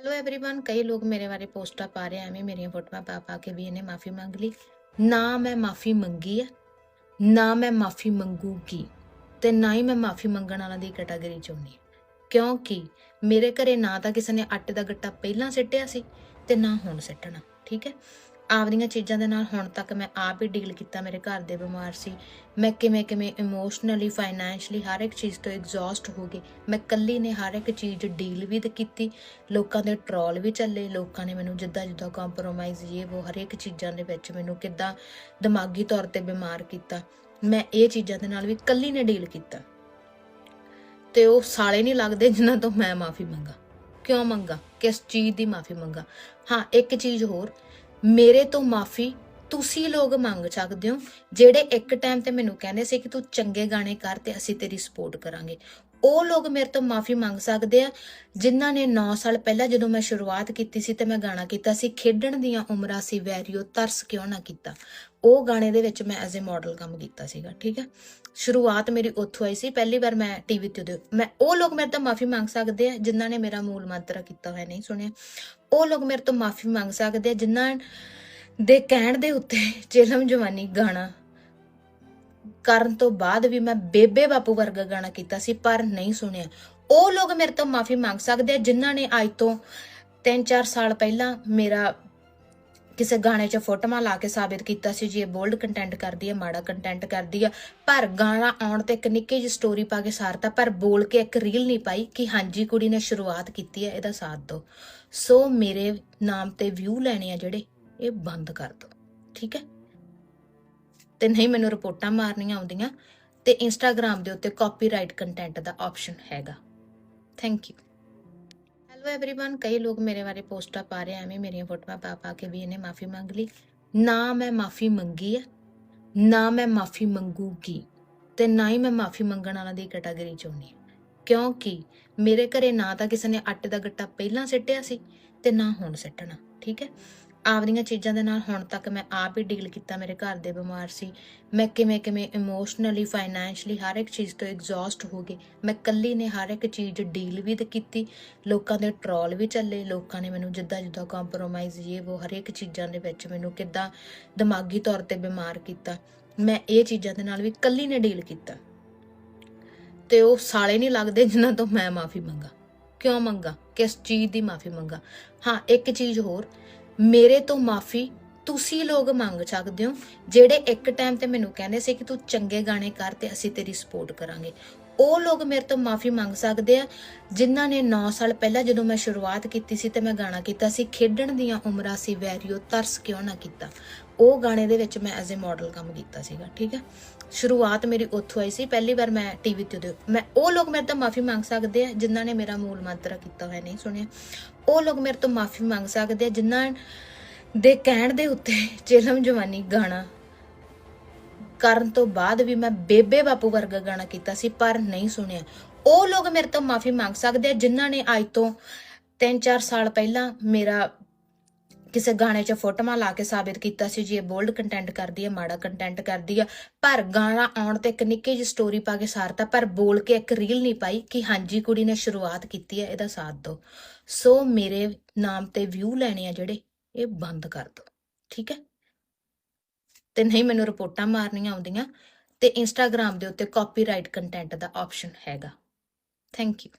Hello everyone ਕਈ ਲੋਕ ਮੇਰੇ ਬਾਰੇ ਪੋਸਟਾਂ ਪਾ ਰਹੇ ਆ, ਐਵੇਂ ਮੇਰੀਆਂ ਫੋਟੋਆਂ ਪਾ ਪਾ ਕੇ ਵੀ ਇਹਨੇ ਮਾਫੀ ਮੰਗ ਲਈ ਨਾ ਮੈਂ ਮਾਫੀ ਮੰਗੀ ਹੈ ਨਾ ਮੈਂ ਮਾਫੀ ਮੰਗੂਗੀ ਤੇ ਨਾ ਹੀ ਮੈਂ ਮਾਫੀ ਮੰਗਣ ਵਾਲਾਂ ਦੀ ਕੈਟਾਗਰੀ ਚ ਹੁੰਦੀ ਹਾਂ। ਕਿਉਂਕਿ ਮੇਰੇ ਘਰੇ ਨਾ ਤਾਂ ਕਿਸੇ ਨੇ ਆਟੇ ਦਾ ਗੱਟਾ ਪਹਿਲਾਂ ਸਿੱਟਿਆ ਸੀ ਤੇ ਨਾ ਹੁਣ ਸਿੱਟਣਾ ਠੀਕ ਹੈ ਆਪਦੀਆਂ ਚੀਜ਼ਾਂ ਦੇ ਨਾਲ ਹੁਣ ਤੱਕ ਮੈਂ ਆਪ ਹੀ ਡੀਲ ਕੀਤਾ ਮੇਰੇ ਘਰ ਦੇ ਬਿਮਾਰ ਸੀ। ਮੈਂ ਕਿਵੇਂ ਕਿਵੇਂ ਇਮੋਸ਼ਨਲੀ ਫਾਈਨੈਂਸ਼ਲੀ ਹਰ ਇੱਕ ਚੀਜ਼ ਤੋਂ ਐਗਜ਼ੌਸਟ ਹੋ ਗਈ। ਮੈਂ ਕੱਲੀ ਨੇ ਹਰ ਇੱਕ ਚੀਜ਼ ਡੀਲ ਵੀ ਕੀਤੀ। ਲੋਕਾਂ ਦੇ ਟਰੋਲ ਵੀ ਚੱਲੇ। ਲੋਕਾਂ ਨੇ ਮੈਨੂੰ ਜਿੱਦਾਂ ਜਿੱਦਾਂ ਕੰਪਰੋਮਾਈਜ਼ ਇਹ ਉਹ ਹਰ ਇੱਕ ਚੀਜ਼ਾਂ ਦੇ ਵਿੱਚ ਮੈਨੂੰ ਕਿੱਦਾਂ ਦਿਮਾਗੀ ਤੌਰ ਤੇ ਬਿਮਾਰ ਕੀਤਾ। ਮੈਂ ਇਹ ਚੀਜ਼ਾਂ ਦੇ ਨਾਲ ਵੀ ਕੱਲੀ ਨੇ ਡੀਲ ਕੀਤਾ। ਤੇ ਉਹ ਸਾਲੇ ਨਹੀਂ ਲੱਗਦੇ ਜਿਨ੍ਹਾਂ ਤੋਂ ਮੈਂ ਮਾਫੀ ਮੰਗਾ। ਕਿਉਂ ਮੰਗਾ? ਕਿਸ ਚੀਜ਼ ਦੀ ਮਾਫੀ ਮੰਗਾ? ਹਾਂ, ਇੱਕ ਚੀਜ਼ ਹੋਰ। ਮੇਰੇ ਤੋਂ ਮਾਫੀ ਤੁਸੀਂ ਲੋਕ ਮੰਗ ਸਕਦੇ ਹੋ। ਜਿਹੜੇ ਇੱਕ ਟਾਈਮ ਤੇ ਮੈਨੂੰ ਕਹਿੰਦੇ ਸੀ ਕਿ ਤੂੰ ਚੰਗੇ ਗਾਣੇ ਕਰ ਤੇ ਅਸੀਂ ਤੇਰੀ ਸਪੋਰਟ ਕਰਾਂਗੇ। ਉਹ ਲੋਕ ਮੇਰੇ ਤੋਂ ਮਾਫੀ ਮੰਗ ਸਕਦੇ ਆ, ਜਿਨ੍ਹਾਂ ਨੇ 9 ਸਾਲ ਪਹਿਲਾਂ ਜਦੋਂ ਮੈਂ ਸ਼ੁਰੂਆਤ ਕੀਤੀ ਸੀ ਤੇ ਮੈਂ ਗਾਣਾ ਕੀਤਾ ਸੀ, ਖੇਡਣ ਦੀਆਂ ਉਮਰਾਂ ਸੀ ਵੈਰੀਓ, ਤਰਸ ਕਿਉਂ ਨਾ ਕੀਤਾ। ਉਹ ਗਾਣੇ ਦੇ ਵਿੱਚ ਮੈਂ ਐਜ਼ ਅ ਮਾਡਲ ਕੰਮ ਕੀਤਾ ਸੀਗਾ, ਠੀਕ ਹੈ ਸ਼ੁਰੂਆਤ ਮੇਰੀ ਉੱਥੋਂ ਆਈ ਸੀ, ਪਹਿਲੀ ਵਾਰ ਮੈਂ ਟੀਵੀ ਤੇ ਮੈਂ, ਉਹ ਲੋਕ ਮੇਰੇ ਤੋਂ ਮਾਫੀ ਮੰਗ ਸਕਦੇ ਆ, ਜਿਨ੍ਹਾਂ ਨੇ ਮੇਰਾ ਮੂਲ ਮੰਤਰ ਕੀਤਾ ਹੋਇਆ, ਨਹੀਂ ਸੁਣਿਆ। ਉਹ ਲੋਕ ਮੇਰੇ ਤੋਂ ਮਾਫੀ ਮੰਗ ਸਕਦੇ ਆ, ਜਿਨ੍ਹਾਂ ਦੇ ਕਹਿਣ ਦੇ ਉੱਤੇ ਚੇਲਮ ਜਵਾਨੀ ਗਾਣਾ ਕਰਨ ਤੋਂ ਬਾਅਦ ਵੀ ਮੈਂ ਬੇਬੇ ਬਾਪੂ ਵਰਗਾ ਗਾਣਾ ਕੀਤਾ ਸੀ, ਪਰ ਨਹੀਂ ਸੁਣਿਆ। ਉਹ ਲੋਕ ਮੇਰੇ ਤੋਂ ਮਾਫੀ ਮੰਗ ਸਕਦੇ ਆ, ਜਿਨ੍ਹਾਂ ਨੇ ਅੱਜ ਤੋਂ 3-4 ਸਾਲ ਪਹਿਲਾਂ ਮੇਰਾ ਕਿਸੇ ਗਾਣੇ 'ਚ ਫੋਟੋਆਂ ਲਾ ਕੇ ਸਾਬਿਤ ਕੀਤਾ ਸੀ ਜੀ, ਇਹ ਬੋਲਡ ਕੰਟੈਂਟ ਕਰਦੀ ਹੈ ਮਾੜਾ ਕੰਟੈਂਟ ਕਰਦੀ ਹੈ ਪਰ ਗਾਣਾ ਆਉਣ ਤੇ ਇੱਕ ਨਿੱਕੀ ਜਿਹੀ ਸਟੋਰੀ ਪਾ ਕੇ ਸਾਰਤਾ, ਪਰ ਬੋਲ ਕੇ ਇੱਕ ਰੀਲ ਨਹੀਂ ਪਾਈ ਕਿ ਹਾਂਜੀ, ਕੁੜੀ ਨੇ ਸ਼ੁਰੂਆਤ ਕੀਤੀ ਹੈ ਇਹਦਾ ਸਾਥ ਦਿਓ। ਸੋ ਮੇਰੇ ਨਾਮ ਤੇ ਵਿਊ ਲੈਣੇ ਆ ਜਿਹੜੇ, ਇਹ ਬੰਦ ਕਰ ਦਿਓ। ਠੀਕ ਹੈ? ਤੇ ਨਹੀਂ ਮੈਨੂੰ ਰਿਪੋਰਟਾਂ ਮਾਰਨੀਆਂ ਆਉਂਦੀਆਂ ਤੇ ਇੰਸਟਾਗ੍ਰam ਦੇ ਉੱਤੇ ਕਾਪੀਰਾਈਟ ਕੰਟੈਂਟ ਦਾ ਆਪਸ਼ਨ ਹੈਗਾ ਥੈਂਕ ਯੂ ਹੈਲੋ एवरीवन ਕਈ ਲੋਕ ਮੇਰੇ ਬਾਰੇ ਪੋਸਟਾਂ ਪਾ ਰਹੇ ਆ, ਐਵੇਂ ਮੇਰੀਆਂ ਫੋਟੋਆਂ ਪਾ ਪਾ ਕੇ ਵੀ ਇਹਨੇ ਮਾਫੀ ਮੰਗ ਲਈ ਨਾ ਮੈਂ ਮਾਫੀ ਮੰਗੀ ਹੈ ਨਾ ਮੈਂ ਮਾਫੀ ਮੰਗੂਗੀ ਤੇ ਨਾ ਹੀ ਮੈਂ ਮਾਫੀ ਮੰਗਣ ਵਾਲਾਂ ਦੀ ਕੈਟਾਗਰੀ ਚ ਹੁੰਦੀ ਹਾਂ। ਕਿਉਂਕਿ ਮੇਰੇ ਘਰੇ ਨਾ ਤਾਂ ਕਿਸੇ ਨੇ ਆਟੇ ਦਾ ਗੱਟਾ ਪਹਿਲਾਂ ਸਿੱਟਿਆ ਸੀ ਤੇ ਨਾ ਹੁਣ ਸਿੱਟਣਾ ਠੀਕ ਹੈ ਆਪਦੀਆਂ ਚੀਜ਼ਾਂ ਦੇ ਨਾਲ ਹੁਣ ਤੱਕ ਮੈਂ ਆਪ ਹੀ ਡੀਲ ਕੀਤਾ ਮੇਰੇ ਘਰ ਦੇ ਬਿਮਾਰ ਸੀ। ਮੈਂ ਕਿਵੇਂ ਕਿਵੇਂ ਇਮੋਸ਼ਨਲੀ ਫਾਈਨੈਂਸ਼ਲੀ ਹਰ ਇੱਕ ਚੀਜ਼ ਤੋਂ ਐਗਜ਼ੌਸਟ ਹੋ ਗਈ। ਮੈਂ ਕੱਲੀ ਨੇ ਹਰ ਇੱਕ ਚੀਜ਼ ਡੀਲ ਵੀ ਤੇ ਕੀਤੀ। ਲੋਕਾਂ ਦੇ ਟਰੋਲ ਵੀ ਚੱਲੇ, ਲੋਕਾਂ ਨੇ ਮੈਨੂੰ ਜਿੱਦਾਂ ਜਿੱਦਾਂ ਕੰਪਰੋਮਾਈਜ਼ ਇਹ ਉਹ ਹਰ ਇੱਕ ਚੀਜ਼ਾਂ ਦੇ ਵਿੱਚ ਮੈਨੂੰ ਕਿੱਦਾਂ ਦਿਮਾਗੀ ਤੌਰ ਤੇ ਬਿਮਾਰ ਕੀਤਾ। ਮੈਂ ਇਹ ਚੀਜ਼ਾਂ ਦੇ ਨਾਲ ਵੀ ਕੱਲੀ ਨੇ ਡੀਲ ਕੀਤਾ। ਤੇ ਉਹ ਸਾਲੇ ਨਹੀਂ ਲੱਗਦੇ ਜਿਨ੍ਹਾਂ ਤੋਂ ਮੈਂ ਮਾਫੀ ਮੰਗਾ। ਕਿਉਂ ਮੰਗਾ? ਕਿਸ ਚੀਜ਼ ਦੀ ਮਾਫੀ ਮੰਗਾ? ਹਾਂ, ਇੱਕ ਚੀਜ਼ ਹੋਰ। ਮੇਰੇ ਤੋਂ ਮਾਫੀ ਤੁਸੀਂ ਲੋਕ ਮੰਗ ਸਕਦੇ ਹੋ। ਜਿਹੜੇ ਇੱਕ ਟਾਈਮ ਤੇ ਮੈਨੂੰ ਕਹਿੰਦੇ ਸੀ ਕਿ ਤੂੰ ਚੰਗੇ ਗਾਣੇ ਕਰ ਤੇ ਅਸੀਂ ਤੇਰੀ ਸਪੋਰਟ ਕਰਾਂਗੇ। ਉਹ ਲੋਕ ਮੇਰੇ ਤੋਂ ਮਾਫੀ ਮੰਗ ਸਕਦੇ ਆ, ਜਿਨ੍ਹਾਂ ਨੇ 9 ਸਾਲ ਪਹਿਲਾਂ ਜਦੋਂ ਮੈਂ ਸ਼ੁਰੂਆਤ ਕੀਤੀ ਸੀ ਤੇ ਮੈਂ ਗਾਣਾ ਕੀਤਾ ਸੀ, ਖੇਡਣ ਦੀਆਂ ਉਮਰਾਂ ਸੀ, ਵੈਰੀਓ ਤਰਸ ਕਿਉਂ ਨਾ ਕੀਤਾ। ਉਹ ਗਾਣੇ ਦੇ ਵਿੱਚ ਮੈਂ ਐਜ਼ ਅ ਮਾਡਲ ਕੰਮ ਕੀਤਾ ਸੀਗਾ, ਠੀਕ ਹੈ ਸ਼ੁਰੂਆਤ ਮੇਰੀ ਉੱਥੋਂ ਆਈ ਸੀ, ਪਹਿਲੀ ਵਾਰ ਮੈਂ ਟੀਵੀ ਤੇ ਮੈਂ, ਉਹ ਲੋਕ ਮੇਰੇ ਤੋਂ ਮਾਫੀ ਮੰਗ ਸਕਦੇ ਆ, ਜਿਨ੍ਹਾਂ ਨੇ ਮੇਰਾ ਮੂਲ ਮੰਤਰ ਕੀਤਾ ਹੋਇਆ, ਨਹੀਂ ਸੁਣਿਆ। ਉਹ ਲੋਕ ਮੇਰੇ ਤੋਂ ਮਾਫੀ ਮੰਗ ਸਕਦੇ ਆ, ਜਿਨ੍ਹਾਂ ਦੇ ਕਹਿਣ ਦੇ ਉੱਤੇ ਚੇਲਮ ਜਵਾਨੀ ਗਾਣਾ ਕਰਨ ਤੋਂ ਬਾਅਦ ਵੀ ਮੈਂ ਬੇਬੇ ਬਾਪੂ ਵਰਗਾ ਗਾਣਾ ਕੀਤਾ ਸੀ, ਪਰ ਨਹੀਂ ਸੁਣਿਆ। ਉਹ ਲੋਕ ਮੇਰੇ ਤੋਂ ਮਾਫੀ ਮੰਗ ਸਕਦੇ ਆ, ਜਿਨ੍ਹਾਂ ਨੇ ਅੱਜ ਤੋਂ 3-4 ਸਾਲ ਪਹਿਲਾਂ ਮੇਰਾ ਕਿਸੇ ਗਾਣੇ 'ਚ ਫੋਟੋਆਂ ਲਾ ਕੇ ਸਾਬਿਤ ਕੀਤਾ ਸੀ ਜੀ, ਇਹ ਬੋਲਡ ਕੰਟੈਂਟ ਕਰਦੀ ਹੈ ਮਾੜਾ ਕੰਟੈਂਟ ਕਰਦੀ ਹੈ ਪਰ ਗਾਣਾ ਆਉਣ ਤੇ ਇੱਕ ਨਿੱਕੀ ਜਿਹੀ ਸਟੋਰੀ ਪਾ ਕੇ ਸਾਰਤਾ, ਪਰ ਬੋਲ ਕੇ ਇੱਕ ਰੀਲ ਨਹੀਂ ਪਾਈ ਕਿ ਹਾਂਜੀ ਕੁੜੀ ਨੇ ਸ਼ੁਰੂਆਤ ਕੀਤੀ ਹੈ ਇਹਦਾ ਸਾਥ ਦਿਓ। ਸੋ ਮੇਰੇ ਨਾਮ ਤੇ ਵਿਊ ਲੈਣੇ ਆ ਜਿਹੜੇ, ਇਹ ਬੰਦ ਕਰ ਦਿਓ। ਠੀਕ ਹੈ? ਤੇ ਨਹੀਂ ਮੈਨੂੰ ਰਿਪੋਰਟਾਂ ਮਾਰਨੀਆਂ ਆਉਂਦੀਆਂ ਤੇ ਇੰਸਟਾਗ੍ਰam ਦੇ ਉੱਤੇ ਕਾਪੀਰਾਈਟ ਕੰਟੈਂਟ ਦਾ ਆਪਸ਼ਨ ਹੈਗਾ। Thank you